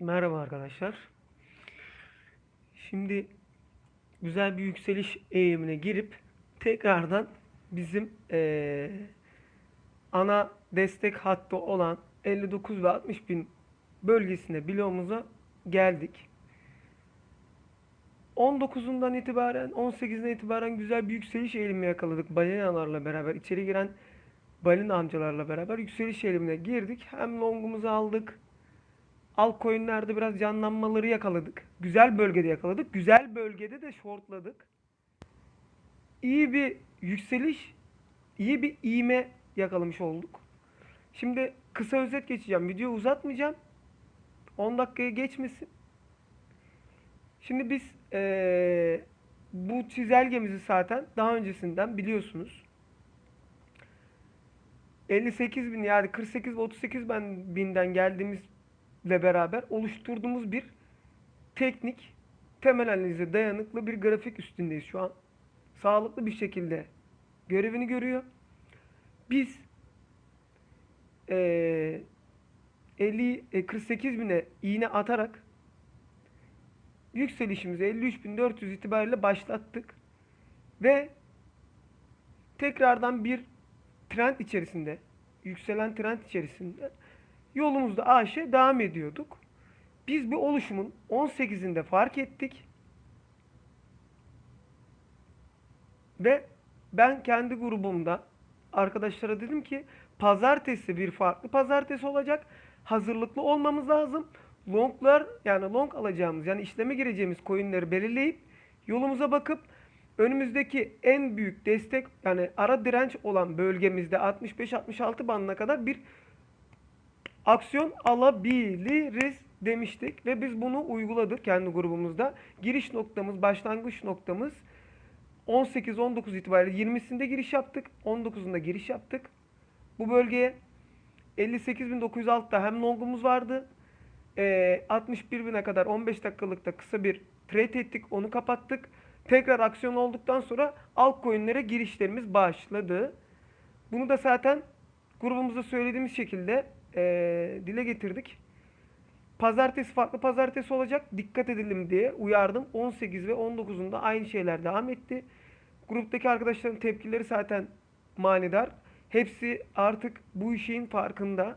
Merhaba arkadaşlar. Şimdi güzel bir yükseliş eğimine girip tekrardan bizim eee, ana destek hattı olan 59 ve 60 bin bölgesine bloğumuza geldik. 19'undan itibaren 18'den itibaren güzel bir yükseliş eğilimi yakaladık. Balinalarla beraber içeri giren balina amcalarla beraber yükseliş eğilimine girdik. Hem longumuzu aldık. Altcoin'lerde biraz canlanmaları yakaladık. Güzel bölgede yakaladık. Güzel bölgede de shortladık. İyi bir yükseliş, iyi bir iğme yakalamış olduk. Şimdi kısa özet geçeceğim. Video uzatmayacağım. 10 dakikaya geçmesin. Şimdi biz eee, bu çizelgemizi zaten daha öncesinden biliyorsunuz. 58 bin yani 48 ve 38 ben binden geldiğimizle beraber oluşturduğumuz bir teknik temel analize dayanıklı bir grafik üstündeyiz şu an. Sağlıklı bir şekilde görevini görüyor. Biz eee 50 e, 48 bine iğne atarak yükselişimizi 53.400 itibariyle başlattık. Ve tekrardan bir trend içerisinde, yükselen trend içerisinde yolumuzda aşağı devam ediyorduk. Biz bu oluşumun 18'inde fark ettik. Ve ben kendi grubumda arkadaşlara dedim ki pazartesi bir farklı pazartesi olacak. Hazırlıklı olmamız lazım. Longlar yani long alacağımız yani işleme gireceğimiz coinleri belirleyip yolumuza bakıp önümüzdeki en büyük destek yani ara direnç olan bölgemizde 65-66 bandına kadar bir aksiyon alabiliriz demiştik ve biz bunu uyguladık kendi grubumuzda. Giriş noktamız, başlangıç noktamız 18-19 itibariyle 20'sinde giriş yaptık. 19'unda giriş yaptık. Bu bölgeye 58.906'da hem longumuz vardı. Ee, 61.000'e kadar 15 dakikalıkta kısa bir trade ettik. Onu kapattık. Tekrar aksiyon olduktan sonra altcoin'lere girişlerimiz başladı. Bunu da zaten grubumuzda söylediğimiz şekilde ee, dile getirdik. Pazartesi farklı pazartesi olacak. Dikkat edelim diye uyardım. 18 ve 19'unda aynı şeyler devam etti. Gruptaki arkadaşların tepkileri zaten manidar. Hepsi artık bu işin farkında.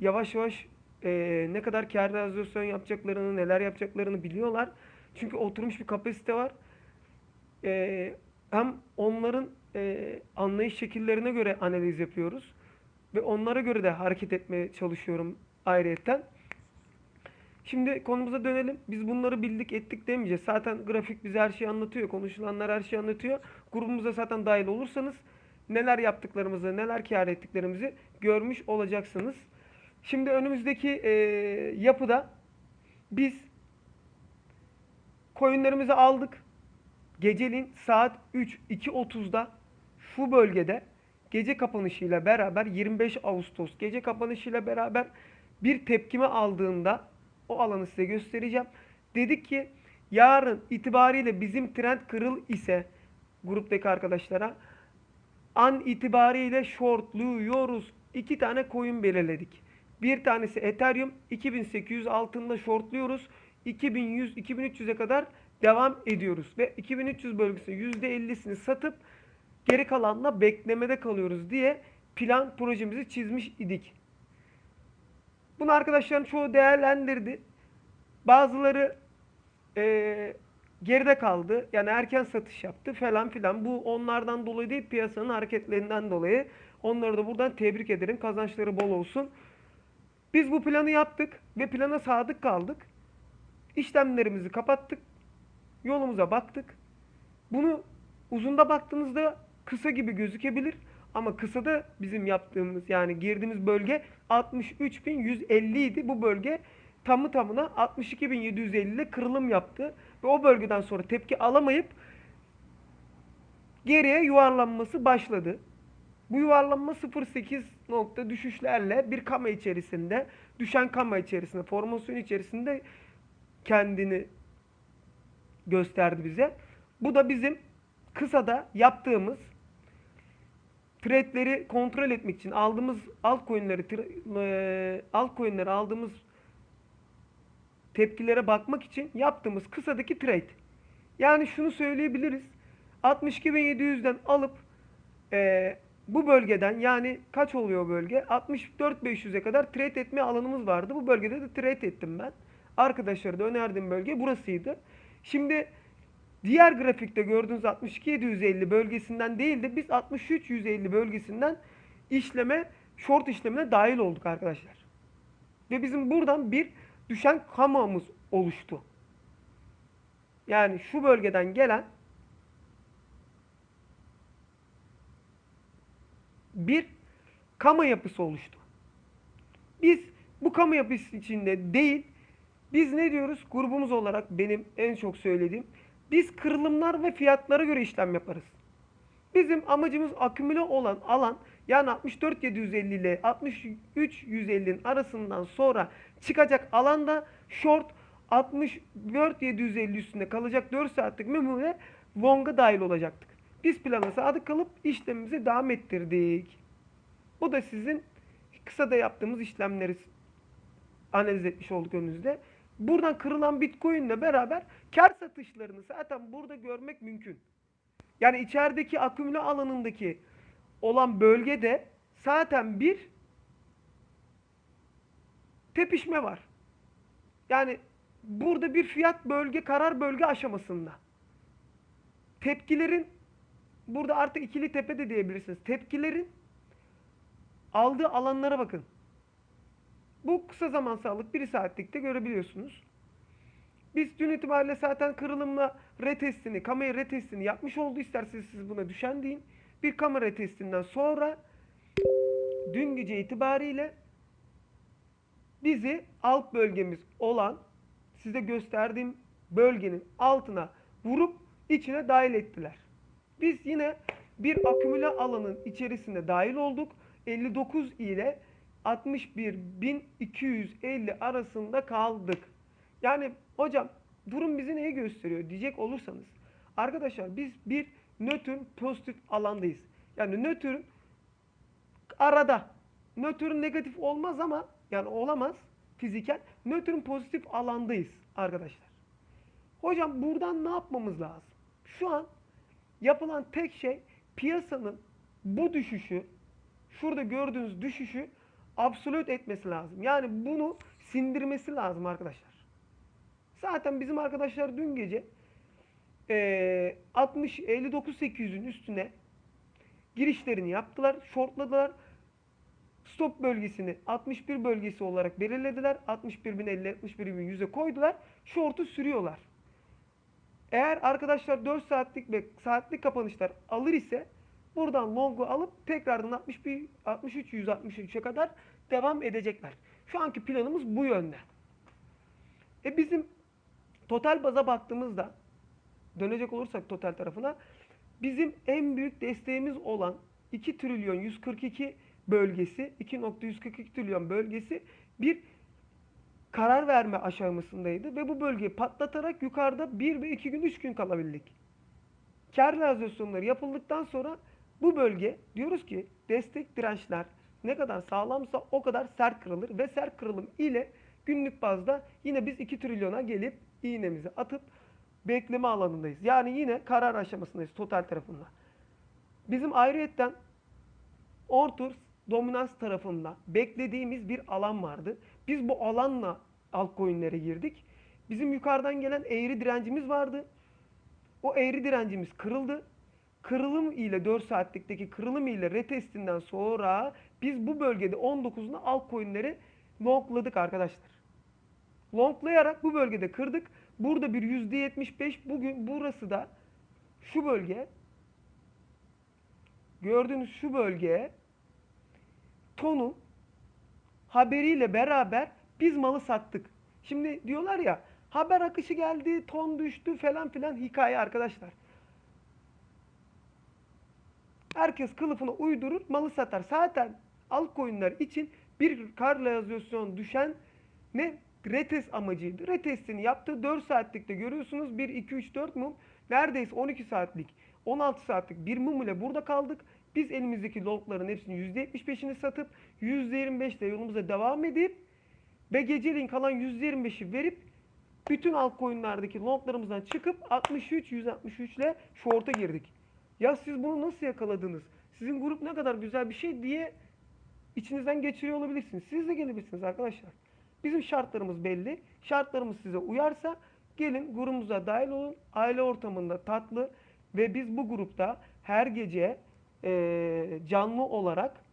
Yavaş yavaş eee, ne kadar kâr realizasyon yapacaklarını, neler yapacaklarını biliyorlar. Çünkü oturmuş bir kapasite var. Eee, hem onların eee, anlayış şekillerine göre analiz yapıyoruz. Ve onlara göre de hareket etmeye çalışıyorum ayrıyetten. Şimdi konumuza dönelim. Biz bunları bildik ettik demeyeceğiz. Zaten grafik bize her şeyi anlatıyor. Konuşulanlar her şeyi anlatıyor. Grubumuza zaten dahil olursanız neler yaptıklarımızı, neler kâr ettiklerimizi görmüş olacaksınız. Şimdi önümüzdeki e, yapıda biz coinlerimizi aldık. Geceliğin saat 3 2.30'da şu bölgede gece kapanışıyla beraber 25 Ağustos gece kapanışıyla beraber bir tepkime aldığında o alanı size göstereceğim. Dedik ki yarın itibariyle bizim trend kırıl ise gruptaki arkadaşlara an itibariyle shortluyoruz. İki tane coin belirledik. Bir tanesi Ethereum 2800 altında shortluyoruz. 2100 2300'e kadar devam ediyoruz ve 2300 bölgesinde %50'sini satıp geri kalanla beklemede kalıyoruz diye plan projemizi çizmiş idik. Bunu arkadaşların çoğu değerlendirdi. Bazıları eee, geride kaldı. Yani erken satış yaptı falan filan. Bu onlardan dolayı değil piyasanın hareketlerinden dolayı. Onları da buradan tebrik ederim. Kazançları bol olsun. Biz bu planı yaptık ve plana sadık kaldık. İşlemlerimizi kapattık. Yolumuza baktık. Bunu uzunda baktığınızda kısa gibi gözükebilir. Ama kısada bizim yaptığımız yani girdiğimiz bölge 63.150 idi. Bu bölge tamı tamına 62.750 ile kırılım yaptı. Ve o bölgeden sonra tepki alamayıp geriye yuvarlanması başladı. Bu yuvarlanma 0.8 nokta düşüşlerle bir kama içerisinde, düşen kama içerisinde, formasyon içerisinde kendini gösterdi bize. Bu da bizim kısada yaptığımız trade'leri kontrol etmek için aldığımız altcoin'leri eee, altcoin'leri aldığımız tepkilere bakmak için yaptığımız kısadaki trade. Yani şunu söyleyebiliriz. 62.700'den alıp eee, bu bölgeden yani kaç oluyor bölge? 64.500'e kadar trade etme alanımız vardı. Bu bölgede de trade ettim ben. Arkadaşlara da önerdiğim bölge burasıydı. Şimdi diğer grafikte gördüğünüz 62.750 bölgesinden değil de biz 63.150 bölgesinden işleme, short işlemine dahil olduk arkadaşlar. Ve bizim buradan bir düşen kamamız oluştu. Yani şu bölgeden gelen bir kama yapısı oluştu. Biz bu kamu yapısı içinde değil, biz ne diyoruz? Grubumuz olarak benim en çok söylediğim, biz kırılımlar ve fiyatlara göre işlem yaparız. Bizim amacımız akümüle olan alan yani 64.750 ile 63.150'nin arasından sonra çıkacak alanda short 64.750 üstünde kalacak 4 saatlik memnune long'a dahil olacaktık. Biz plana sadık kalıp işlemimize devam ettirdik. Bu da sizin kısada yaptığımız işlemleri analiz etmiş olduk önünüzde. Buradan kırılan Bitcoin ile beraber kar satışlarını zaten burada görmek mümkün. Yani içerideki akümüle alanındaki olan bölgede zaten bir tepişme var. Yani burada bir fiyat bölge, karar bölge aşamasında. Tepkilerin burada artık ikili tepe de diyebilirsiniz. Tepkilerin aldığı alanlara bakın. Bu kısa zaman sağlık 1 saatlikte görebiliyorsunuz. Biz dün itibariyle zaten kırılımla retestini, kamera retestini yapmış oldu. İsterseniz siz buna düşen deyin. Bir kamera testinden sonra dün gece itibariyle bizi alt bölgemiz olan size gösterdiğim bölgenin altına vurup içine dahil ettiler. Biz yine bir akümüle alanın içerisinde dahil olduk. 59 ile 61.250 arasında kaldık. Yani hocam durum bizi neyi gösteriyor diyecek olursanız. Arkadaşlar biz bir nötr pozitif alandayız. Yani nötr arada. Nötr negatif olmaz ama yani olamaz fiziken. Nötrün pozitif alandayız arkadaşlar. Hocam buradan ne yapmamız lazım? Şu an yapılan tek şey piyasanın bu düşüşü, şurada gördüğünüz düşüşü absolut etmesi lazım. Yani bunu sindirmesi lazım arkadaşlar. Zaten bizim arkadaşlar dün gece eee 60 59 800'ün üstüne girişlerini yaptılar, shortladılar. Stop bölgesini 61 bölgesi olarak belirlediler. 61.050, 61.100'e koydular. Short'u sürüyorlar. Eğer arkadaşlar 4 saatlik ve saatlik kapanışlar alır ise buradan long'u alıp tekrardan 61 63 163'e kadar devam edecekler. Şu anki planımız bu yönde. E bizim total baza baktığımızda dönecek olursak total tarafına bizim en büyük desteğimiz olan 2 trilyon 142 bölgesi 2.142 trilyon bölgesi bir karar verme aşamasındaydı ve bu bölgeyi patlatarak yukarıda 1 ve 2 gün 3 gün kalabildik. Kar realizasyonları yapıldıktan sonra bu bölge diyoruz ki destek dirençler ne kadar sağlamsa o kadar sert kırılır ve sert kırılım ile günlük bazda yine biz 2 trilyona gelip iğnemizi atıp bekleme alanındayız. Yani yine karar aşamasındayız total tarafında. Bizim ayrıyetten Ortur dominans tarafında beklediğimiz bir alan vardı. Biz bu alanla altcoin'lere girdik. Bizim yukarıdan gelen eğri direncimiz vardı. O eğri direncimiz kırıldı. Kırılım ile 4 saatlikteki kırılım ile retestinden sonra biz bu bölgede 19'unda altcoin'leri longladık arkadaşlar. Longlayarak bu bölgede kırdık. Burada bir %75 bugün burası da şu bölge gördüğünüz şu bölge tonun haberiyle beraber biz malı sattık. Şimdi diyorlar ya haber akışı geldi, ton düştü falan filan hikaye arkadaşlar. Herkes kılıfına uydurur, malı satar. Zaten altcoin'ler için bir kar realizasyon düşen ne? Retest amacıydı. Retestini yaptı. 4 saatlikte görüyorsunuz. 1, 2, 3, 4 mum. Neredeyse 12 saatlik, 16 saatlik bir mum ile burada kaldık. Biz elimizdeki longların hepsini %75'ini satıp %25 ile yolumuza devam edip ve geceliğin kalan %25'i verip bütün altcoin'lerdeki longlarımızdan çıkıp 63 163 ile short'a girdik. Ya siz bunu nasıl yakaladınız? Sizin grup ne kadar güzel bir şey diye içinizden geçiriyor olabilirsiniz. Siz de gelebilirsiniz arkadaşlar. Bizim şartlarımız belli. Şartlarımız size uyarsa gelin grubumuza dahil olun. Aile ortamında tatlı ve biz bu grupta her gece eee, canlı olarak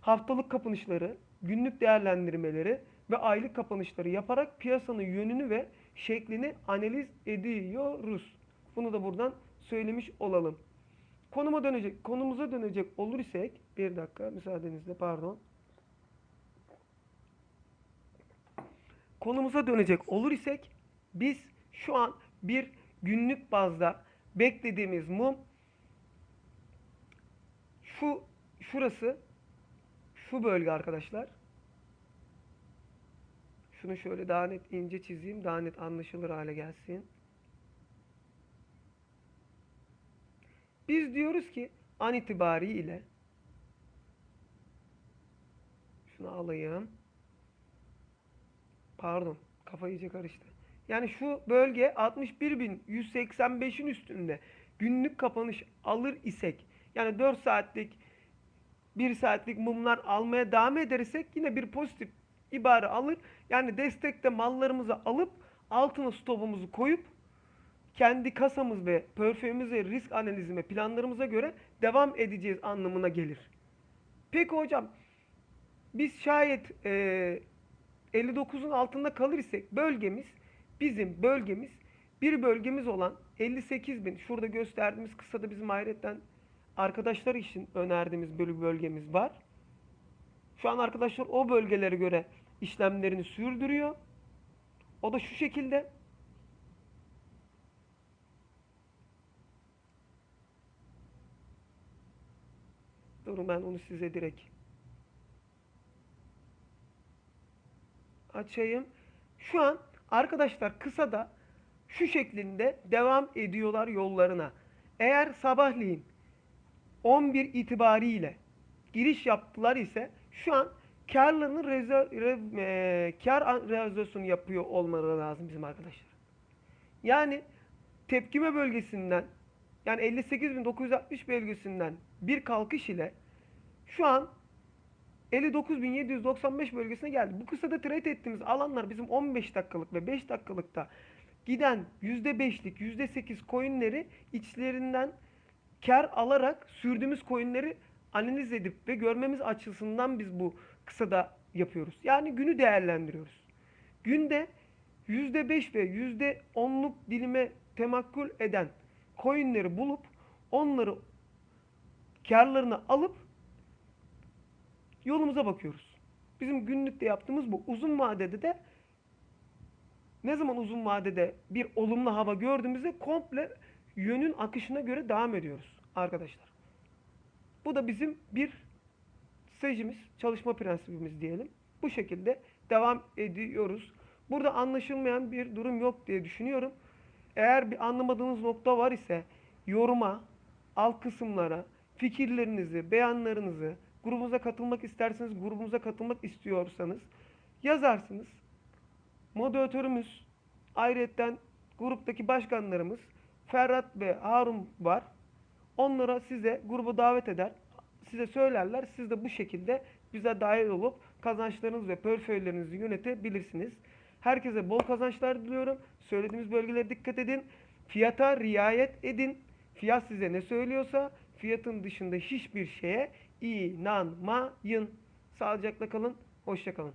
haftalık kapanışları, günlük değerlendirmeleri ve aylık kapanışları yaparak piyasanın yönünü ve şeklini analiz ediyoruz. Bunu da buradan söylemiş olalım. Konuma dönecek, konumuza dönecek olur isek, bir dakika müsaadenizle pardon. Konumuza dönecek olur isek, biz şu an bir günlük bazda beklediğimiz mum şu şurası şu bölge arkadaşlar. Şunu şöyle daha net ince çizeyim. Daha net anlaşılır hale gelsin. Biz diyoruz ki an itibariyle şunu alayım. Pardon. Kafa iyice karıştı. Yani şu bölge 61.185'in üstünde günlük kapanış alır isek yani 4 saatlik 1 saatlik mumlar almaya devam edersek yine bir pozitif ibare alır. Yani destekte mallarımızı alıp altına stopumuzu koyup kendi kasamız ve portföyümüz risk analizime planlarımıza göre devam edeceğiz anlamına gelir. Peki hocam biz şayet e, 59'un altında kalır isek bölgemiz bizim bölgemiz bir bölgemiz olan 58 bin şurada gösterdiğimiz kısada bizim hayretten arkadaşlar için önerdiğimiz bölü bölgemiz var. Şu an arkadaşlar o bölgelere göre işlemlerini sürdürüyor. O da şu şekilde. Durun ben onu size direkt açayım. Şu an arkadaşlar kısada şu şeklinde devam ediyorlar yollarına. Eğer sabahleyin 11 itibariyle giriş yaptılar ise şu an karlarının reza, re, e, kar realizasyonu yapıyor olmaları lazım bizim arkadaşlar. Yani tepkime bölgesinden yani 58.960 bölgesinden bir kalkış ile şu an 59.795 bölgesine geldi. Bu kısada trade ettiğimiz alanlar bizim 15 dakikalık ve 5 dakikalıkta giden %5'lik, %8 coinleri içlerinden kar alarak sürdüğümüz coinleri analiz edip ve görmemiz açısından biz bu kısada yapıyoruz. Yani günü değerlendiriyoruz. Günde %5 ve %10'luk dilime temakkül eden coinleri bulup onları karlarını alıp yolumuza bakıyoruz. Bizim günlükte yaptığımız bu. Uzun vadede de ne zaman uzun vadede bir olumlu hava gördüğümüzde komple yönün akışına göre devam ediyoruz arkadaşlar. Bu da bizim bir stratejimiz, çalışma prensibimiz diyelim. Bu şekilde devam ediyoruz. Burada anlaşılmayan bir durum yok diye düşünüyorum. Eğer bir anlamadığınız nokta var ise yoruma, alt kısımlara fikirlerinizi, beyanlarınızı, grubumuza katılmak isterseniz, grubumuza katılmak istiyorsanız yazarsınız. Moderatörümüz, ayrıca gruptaki başkanlarımız Ferhat ve Harun var. Onlara size grubu davet eder. Size söylerler. Siz de bu şekilde bize dahil olup kazançlarınız ve portföylerinizi yönetebilirsiniz. Herkese bol kazançlar diliyorum. Söylediğimiz bölgelere dikkat edin. Fiyata riayet edin. Fiyat size ne söylüyorsa fiyatın dışında hiçbir şeye inanmayın. Sağlıcakla kalın. Hoşça kalın.